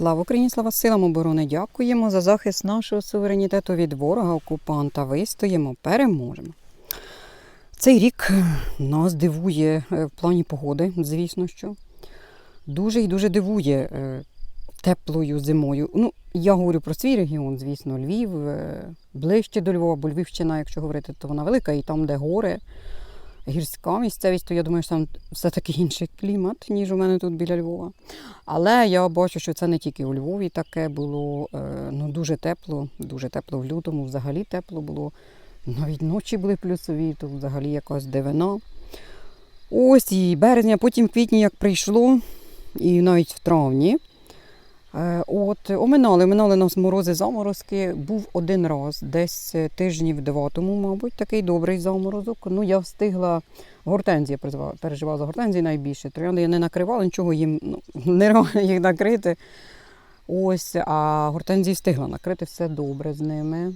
Слава Україні, слава силам оборони! Дякуємо за захист нашого суверенітету від ворога, окупанта. Вистоїмо, переможемо. Цей рік нас дивує е, в плані погоди, звісно що. Дуже і дуже дивує е, теплою зимою. Ну, я говорю про свій регіон, звісно, Львів, е, ближче до Львова, бо Львівщина, якщо говорити, то вона велика, і там, де гори, гірська місцевість, то я думаю, що там все-таки інший клімат, ніж у мене тут біля Львова. Але я бачу, що це не тільки у Львові таке було е, ну, дуже тепло, дуже тепло в лютому, взагалі тепло було. Навіть ночі були плюсові, то взагалі якась дивина. Ось і березня, потім в квітні, як прийшло, і навіть в травні. Е, От, оминали, оминали нас морози, заморозки. Був один раз, десь е, тижнів два тому, мабуть, такий добрий заморозок. Ну, я встигла гортензія переживала, за гортензії найбільше. Троянди я не накривала, нічого їм ну, не реально їх накрити. Ось, а гортензії встигла накрити все добре з ними.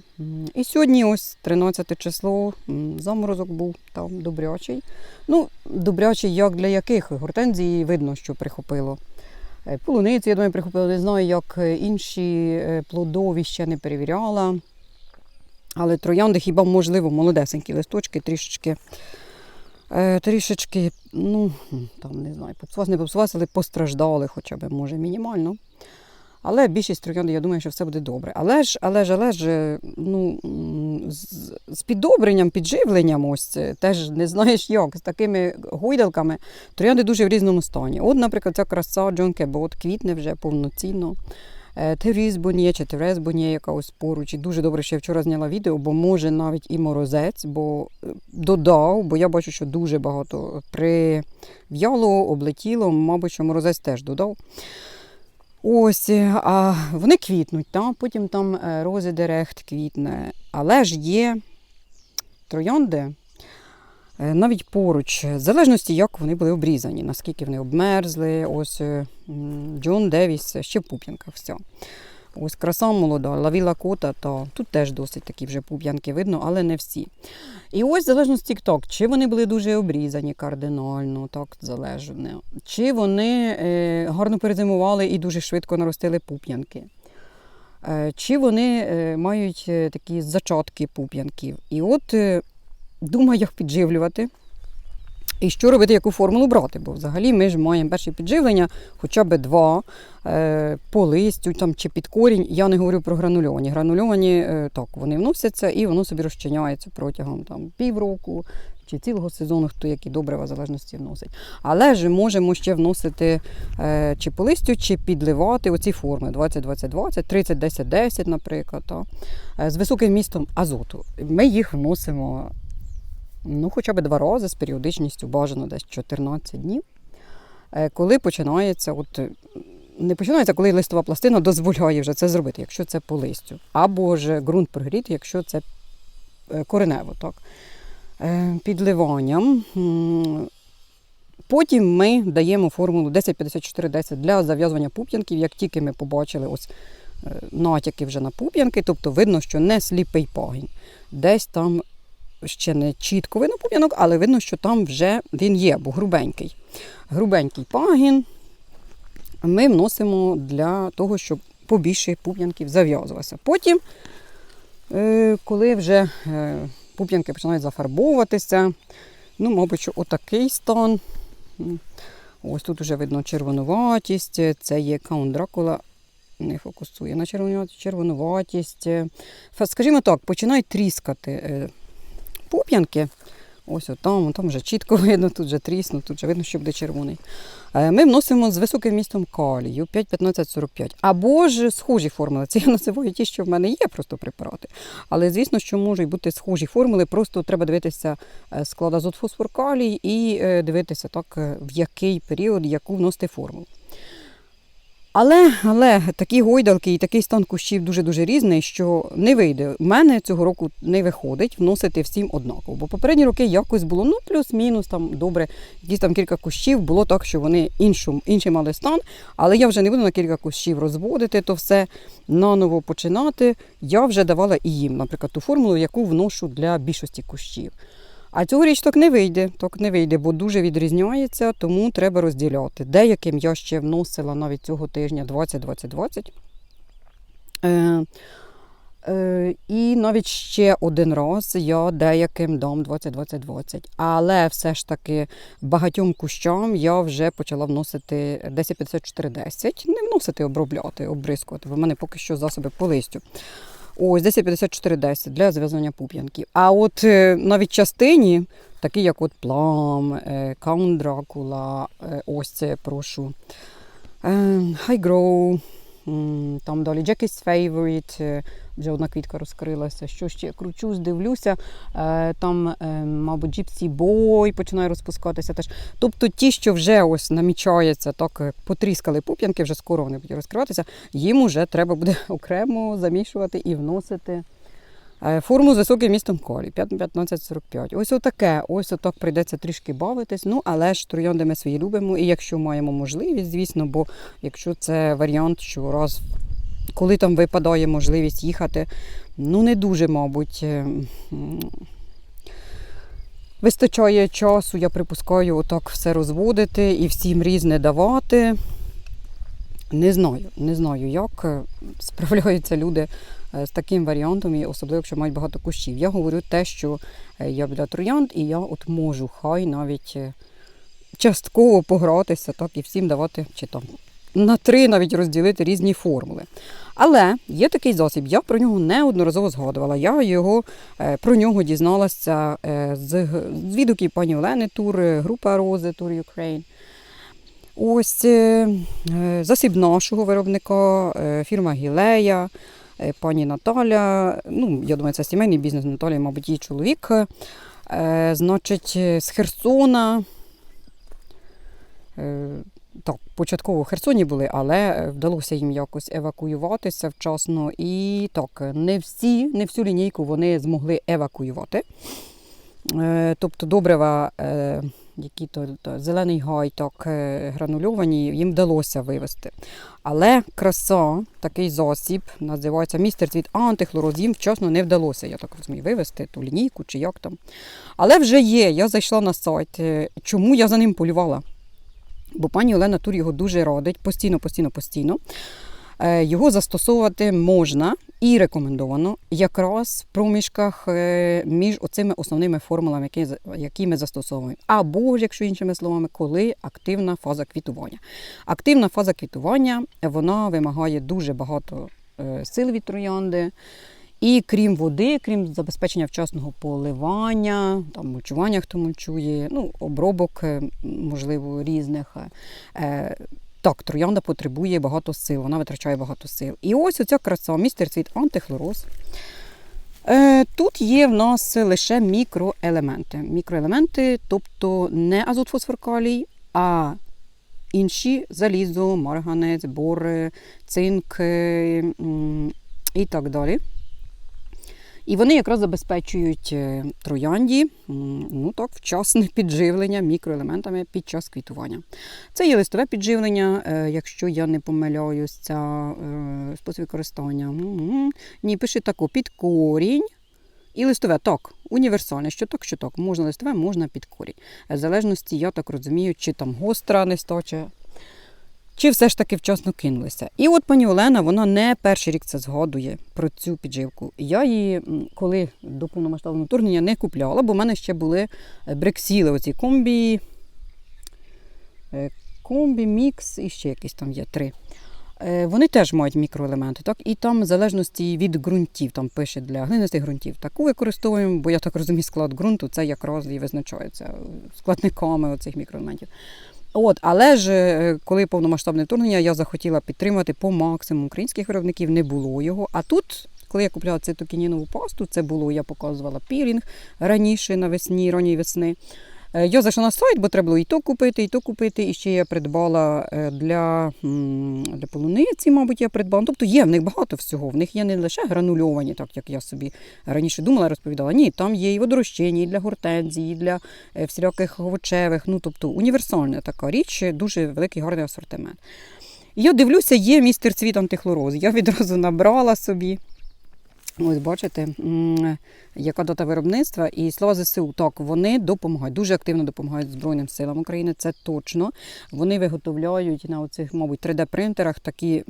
І сьогодні, ось 13 число, заморозок був там добрячий. Ну, добрячий як для яких? Гортензії видно, що прихопило. Е, Полуниці, я думаю, прихопила, Не знаю, як е, інші е, плодові ще не перевіряла. Але троянди хіба можливо молодесенькі листочки, трішечки, трішечки, ну, там не знаю, попсувалися, не попсувалися, але постраждали хоча б, може, мінімально. Але більшість троянди, я думаю, що все буде добре. Але ж, але ж, але ж, ну, з, з піддобренням, підживленням, ось е, теж не знаєш як, з такими гойдалками, троянди дуже в різному стані. От, наприклад, ця краса Джон Кебот квітне вже повноцінно. Е, Теріз Бонє чи Терез Бонє, яка ось поруч. І дуже добре, що я вчора зняла відео, бо може навіть і морозець, бо е, додав, бо я бачу, що дуже багато прив'яло, облетіло, мабуть, що морозець теж додав. Ось, е, а вони квітнуть, та? потім там е, рози дерехт квітне. Але ж є троянди е, навіть поруч, в залежності, як вони були обрізані, наскільки вони обмерзли. Ось Джон Девіс, ще Пуп'янка. все. Ось краса молода, лавіла кота, то тут теж досить такі вже пуп'янки видно, але не всі. І ось в залежності так, чи вони були дуже обрізані кардинально, так залежно, чи вони е, гарно перезимували і дуже швидко наростили пуп'янки. Е, чи вони е, мають е, такі зачатки пуп'янків. І от е, думаю, як підживлювати. І що робити, яку формулу брати? Бо взагалі ми ж маємо перші підживлення, хоча б два е, по листю там, чи під корінь. Я не говорю про гранульовані. Гранульовані е, так, вони вносяться і воно собі розчиняється протягом там, півроку чи цілого сезону, хто які добрива в залежності вносить. Але ж можемо ще вносити е, чи по листю, чи підливати оці форми 20-20-20, 30-10-10, наприклад, та, з високим містом азоту. Ми їх вносимо ну, хоча б два рази з періодичністю бажано десь 14 днів, е, коли починається, от, не починається, коли листова пластина дозволяє вже це зробити, якщо це по листю. Або ж ґрунт прогріти, якщо це е, коренево. Так. Е, Підливанням. Потім ми даємо формулу 10-54-10 для зав'язування пуп'янків. Як тільки ми побачили ось натяки вже на пуп'янки, тобто видно, що не сліпий пагінь. Десь там ще не чітко видно пуп'янок, але видно, що там вже він є, бо грубенький. Грубенький пагін ми вносимо для того, щоб побільше пуп'янків зав'язувалося. Потім, е, коли вже е, пуп'янки починають зафарбовуватися, ну, мабуть, отакий стан. Ось тут вже видно червонуватість, це є каунт Дракула. Не фокусує на червонуватість, Скажімо так, починають тріскати е, пуп'янки. Ось там, там вже чітко видно, тут вже трісно, тут вже видно, що буде червоний. Е, Ми вносимо з високим містом калію 5-15-45. Або ж схожі формули. Це я називаю ті, що в мене є, просто препарати. Але звісно, що можуть бути схожі формули, просто треба дивитися е, склад азот фосфор калій і е, дивитися так, в який період, яку вносити формулу. Але, але такі гойдалки і такий стан кущів дуже-дуже різний, що не вийде. У мене цього року не виходить вносити всім однаково. Бо попередні роки якось було ну плюс-мінус там добре. Якісь там кілька кущів було так, що вони іншу, інший мали стан. Але я вже не буду на кілька кущів розводити то все наново починати. Я вже давала і їм, наприклад, ту формулу, яку вношу для більшості кущів. А цьогоріч так не вийде, так не вийде, бо дуже відрізняється, тому треба розділяти. Деяким я ще вносила навіть цього тижня 20-20-20. Е, е, і навіть ще один раз я деяким дам 20-20-20. Але все ж таки багатьом кущам я вже почала вносити 10-54-10. Не вносити, обробляти, обрискувати, бо в мене поки що засоби по листю. Ось 10-54-10 для зв'язання пуп'янків. А от е, навіть частині, такі як от плам, е, Count Dracula, е, ось це прошу. High Grow, м, там далі Jackie's Favorite, е, вже одна квітка розкрилася. Що ще кручусь, дивлюся. е, Там, е, мабуть, Gypsy Boy починає розпускатися теж. Тобто ті, що вже ось намічається, так потріскали пуп'янки, вже скоро вони будуть розкриватися, їм уже треба буде окремо замішувати і вносити. Е, Форму з високим містом колі 1545. Ось отаке. Ось отак прийдеться трішки бавитись. Ну, але ж троянди ми свої любимо. І якщо маємо можливість, звісно, бо якщо це варіант, що раз, коли там випадає можливість їхати, ну не дуже, мабуть. е, Вистачає часу, я припускаю, отак все розводити і всім різне давати. Не знаю, не знаю, як е, справляються люди е, з таким варіантом, і особливо, якщо мають багато кущів. Я говорю те, що е, я біля троянд, і я от можу хай навіть частково погратися, так і всім давати чи там на три навіть розділити різні формули. Але є такий засіб, я про нього неодноразово згадувала. Я його про нього дізналася з, відгуків пані Олени Тур, група Рози Тур Ukraine. Ось е, е, засіб нашого виробника, е, фірма Гілея, пані Наталя. Ну, я думаю, це сімейний бізнес Наталії, мабуть, її чоловік. Значить, з Херсона. Так, початково в Херсоні були, але вдалося їм якось евакуюватися вчасно. І так, не всі, не всю лінійку вони змогли евакуювати. Тобто добрива, які то, то зелений гай, так е, гранульовані, їм вдалося вивезти. Але краса, такий засіб, називається містер цвіт антихлороз, їм вчасно не вдалося, я так розумію, вивезти ту лінійку чи як там. Але вже є, я зайшла на сайт. Е, Чому я за ним полювала? Бо пані Олена Тур його дуже радить постійно, постійно, постійно. Е, Його застосовувати можна і рекомендовано якраз в проміжках е, між оцими основними формулами, які, які ми застосовуємо. Або ж, якщо іншими словами, коли активна фаза квітування. Активна фаза квітування вона вимагає дуже багато е, сил від троянди. І крім води, крім забезпечення вчасного поливання, там мульчування, хто мульчує, ну, обробок, е, можливо, різних. Так, троянда потребує багато сил, вона витрачає багато сил. І ось оця краса, містер цвіт антихлороз. Е, Тут є в нас лише мікроелементи. Мікроелементи, тобто не азот фосфор калій, а інші залізо, марганець, бор, цинк е, і так далі. І вони якраз забезпечують е, троянді ну так, вчасне підживлення мікроелементами під час квітування. Це є листове підживлення, е, якщо я не помиляюся, е, спосіб використання. Ні, пише тако, під корінь. І листове, так, універсальне, що так, що так. Можна листове, можна під корінь. В залежності, я так розумію, чи там гостра нестача, чи все ж таки вчасно кинулися. І от пані Олена, вона не перший рік це згадує про цю підживку. Я її, коли до повномасштабного вторгнення, не купляла, бо в мене ще були е, брексіли, оці комбі, е, комбі, мікс і ще якісь там є три. Е, Вони теж мають мікроелементи, так? І там, в залежності від ґрунтів, там пише для глинистих ґрунтів, таку використовуємо, бо я так розумію, склад ґрунту це якраз і визначається складниками оцих мікроелементів. От, але ж е, коли повномасштабне вторгнення, я захотіла підтримати по максимуму українських виробників, не було його. А тут, коли я купляла цитокінінову пасту, це було, я показувала пілінг раніше навесні, ранній весни. Е, Я зайшла на сайт, бо треба було і то купити, і то купити. І ще я придбала е, для, для полуниці, мабуть, я придбала. Ну, Тобто є в них багато всього. В них є не лише гранульовані, так як я собі раніше думала, розповідала. Ні, там є і водорозчинні, і для гортензії, і для е, всіляких овочевих. Ну, тобто універсальна така річ, дуже великий гарний асортимент. Я дивлюся, є містер цвіт антихлороз. Я відразу набрала собі. Ось бачите, яка дата виробництва і слава ЗСУ. Так, вони допомагають, дуже активно допомагають Збройним силам України, це точно. Вони виготовляють на оцих, мабуть, 3D-принтерах такі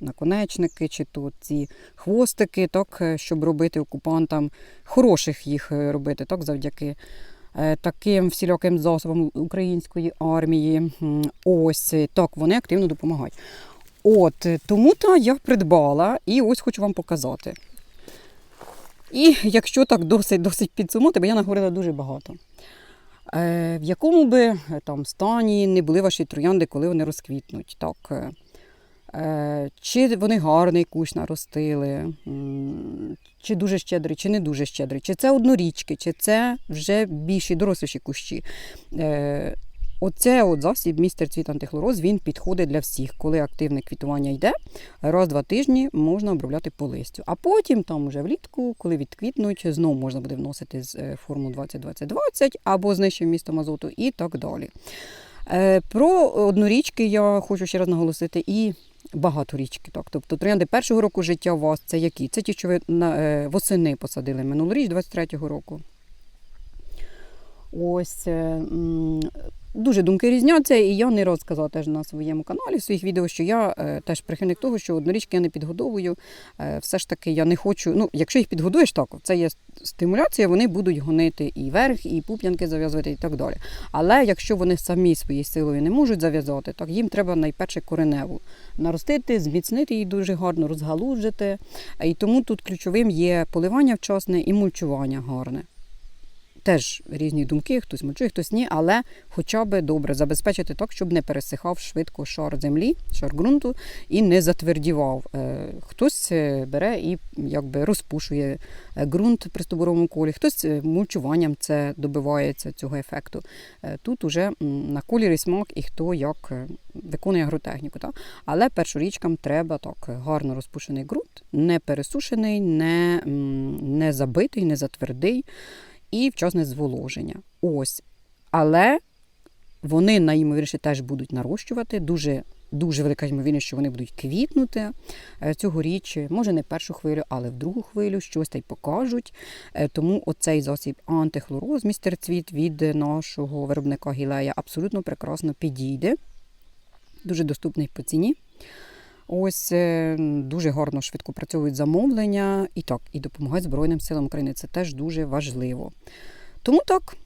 наконечники, чи то ці хвостики, так, е, щоб робити окупантам, хороших їх е, робити, так, завдяки е, таким всіляким засобам української армії. Ось так, вони активно допомагають. От, тому та я придбала і ось хочу вам показати. І якщо так досить досить підсумувати, бо я наговорила дуже багато. Е, в якому би е, там стані не були ваші троянди, коли вони розквітнуть? Так, е, е, чи вони гарний кущ наростили, чи дуже щедрий, чи не дуже щедрий, чи це однорічки, чи це вже більші доросліші кущі. Е, Оце от засіб містер цвіт антихлороз, він підходить для всіх. Коли активне квітування йде, раз-два тижні можна обробляти по листю. А потім, там уже влітку, коли відквітнуть, знову можна буде вносити з е, форму 20-20-20 або знищив містом азоту і так далі. Е, Про однорічки я хочу ще раз наголосити і багаторічки. Так. Тобто троянди першого року життя у вас це які? Це ті, що ви на, е, восени посадили минулоріч, 23-го року. Ось е, дуже думки різняться, і я не раз сказала теж на своєму каналі в своїх відео, що я е, теж прихильник того, що однорічки я не підгодовую. Е, все ж таки я не хочу. Ну, якщо їх підгодуєш, так це є стимуляція, вони будуть гонити і верх, і пуп'янки зав'язувати, і так далі. Але якщо вони самі своєю силою не можуть зав'язати, так їм треба найперше кореневу наростити, зміцнити її дуже гарно, розгалужити. І тому тут ключовим є поливання вчасне і мульчування гарне. Теж різні думки, хтось мульчує, хтось ні, але хоча б добре забезпечити так, щоб не пересихав швидко шар землі, шар ґрунту і не затвердівав. Е, Хтось е, бере і якби розпушує е, ґрунт при стоборовому колі, хтось мульчуванням це добивається цього ефекту. Тут уже на колір і смак і хто як виконує агротехніку. Так? Але першорічкам треба так гарно розпушений ґрунт, не пересушений, не, не забитий, не затвердий і вчасне зволоження. Ось. Але вони найімовірніше теж будуть нарощувати. Дуже дуже велика ймовірність, що вони будуть квітнути е, цьогоріч. Може не першу хвилю, але в другу хвилю щось та й покажуть. Е, Тому оцей засіб антихлороз, містер цвіт від нашого виробника гілея абсолютно прекрасно підійде. Дуже доступний по ціні. Ось е, дуже гарно швидко працюють замовлення і так, і допомагають Збройним силам України. Це теж дуже важливо. Тому так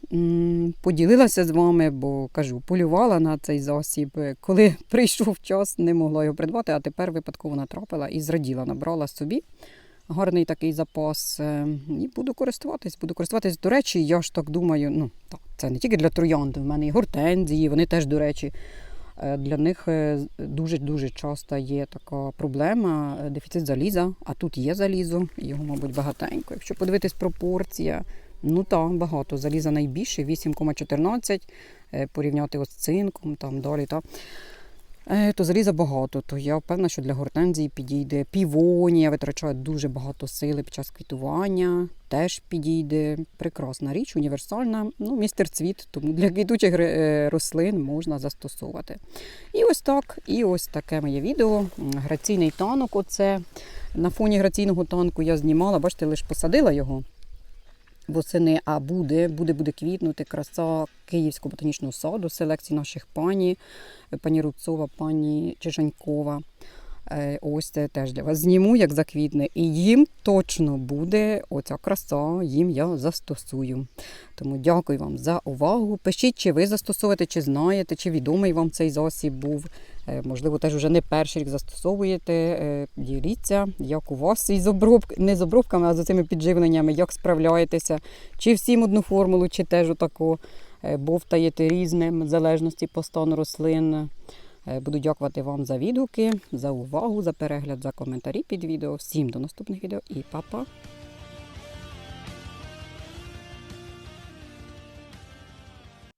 поділилася з вами, бо кажу, полювала на цей засіб. Коли прийшов час, не могла його придбати, а тепер випадково натрапила і зраділа, набрала собі гарний такий запас. е, І буду користуватись. Буду користуватись. До речі, я ж так думаю, ну так, це не тільки для троянд, в мене і гортензії, вони теж, до речі. Е, Для них дуже-дуже часто є така проблема е, дефіцит заліза, а тут є залізо, його, мабуть, багатенько. Якщо подивитись пропорція, ну так, багато. Заліза найбільше 8,14, е, порівняти з цинком, там далі. Та. Е, То заліза багато, то я впевнена, що для гортензії підійде. Півонія витрачає дуже багато сили під час квітування, теж підійде. Прекрасна річ, універсальна. Ну, містер цвіт, тому для квітучих е, рослин можна застосовувати. І ось так, і ось таке моє відео. Граційний танок. Оце на фоні граційного танку я знімала, бачите, лише посадила його восени, а буде, буде, буде квітнути краса Київського ботанічного саду, селекції наших пані, пані Рубцова, пані Чижанькова. Е, Ось це теж для вас зніму, як заквітне. І їм точно буде оця краса, їм я застосую. Тому дякую вам за увагу. Пишіть, чи ви застосовуєте, чи знаєте, чи відомий вам цей засіб був. Е, Можливо, теж вже не перший рік застосовуєте. Е, Діліться, як у вас із обробк... не з обробками, а з цими підживленнями, як справляєтеся, чи всім одну формулу, чи теж отаку е, бовтаєте різним в залежності по стану рослин. Буду дякувати вам за відгуки, за увагу, за перегляд, за коментарі під відео. Всім до наступних відео і па-па!